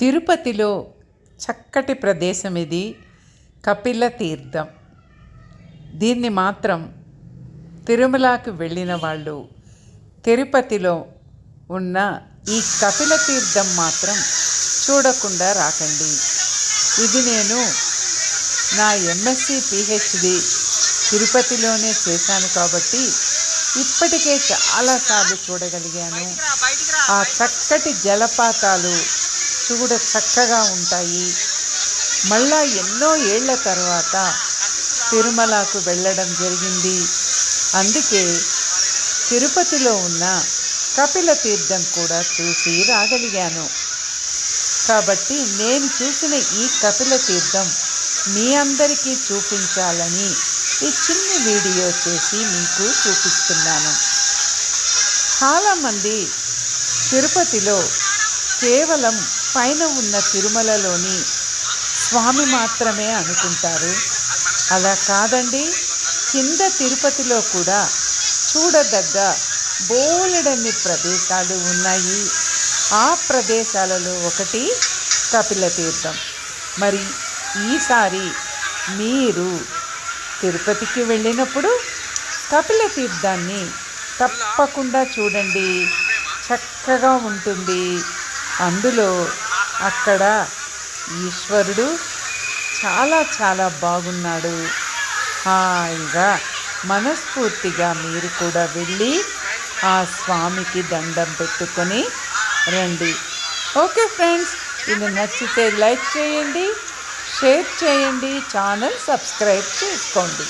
తిరుపతిలో చక్కటి ప్రదేశం ఇది కపిల తీర్థం. దీన్ని మాత్రం తిరుమలకి వెళ్ళిన వాళ్ళు తిరుపతిలో ఉన్న ఈ కపిల తీర్థం మాత్రం చూడకుండా రాకండి. ఇది నేను నా ఎంఎస్సి పిహెచ్డి తిరుపతిలోనే చేశాను కాబట్టి ఇప్పటికే చాలాసార్లు చూడగలిగాను. ఆ చక్కటి జలపాతాలు చూడ చక్కగా ఉంటాయి. మళ్ళా ఎన్నో ఏళ్ళ తర్వాత తిరుమలకు వెళ్ళడం జరిగింది. అందుకే తిరుపతిలో ఉన్న కపిల తీర్థం కూడా చూసి రాగలిగాను. కాబట్టి నేను చూసిన ఈ కపిల తీర్థం మీ అందరికీ చూపించాలని ఈ చిన్న వీడియో చేసి మీకు చూపిస్తున్నాను. చాలామంది తిరుపతిలో కేవలం పైన ఉన్న తిరుమలలోని స్వామి మాత్రమే అనుకుంటారు. అలా కాదండి. కింద తిరుపతిలో కూడా చూడదగ్గ బోలెడన్ని ప్రదేశాలు ఉన్నాయి. ఆ ప్రదేశాలలో ఒకటి కపిల తీర్థం మరి ఈసారి మీరు తిరుపతికి వెళ్ళినప్పుడు కపిల తీర్థాన్ని తప్పకుండా చూడండి. చక్కగా ఉంటుంది. అందులో అక్కడ ఈశ్వరుడు చాలా చాలా బాగున్నాడు. హాయిగా మనస్ఫూర్తిగా మీరు కూడా వెళ్ళి ఆ స్వామికి దండం పెట్టుకొని రండి. ఓకే ఫ్రెండ్స్ ఇది నచ్చితే లైక్ చేయండి షేర్ చేయండి ఛానల్ సబ్స్క్రైబ్ చేసుకోండి.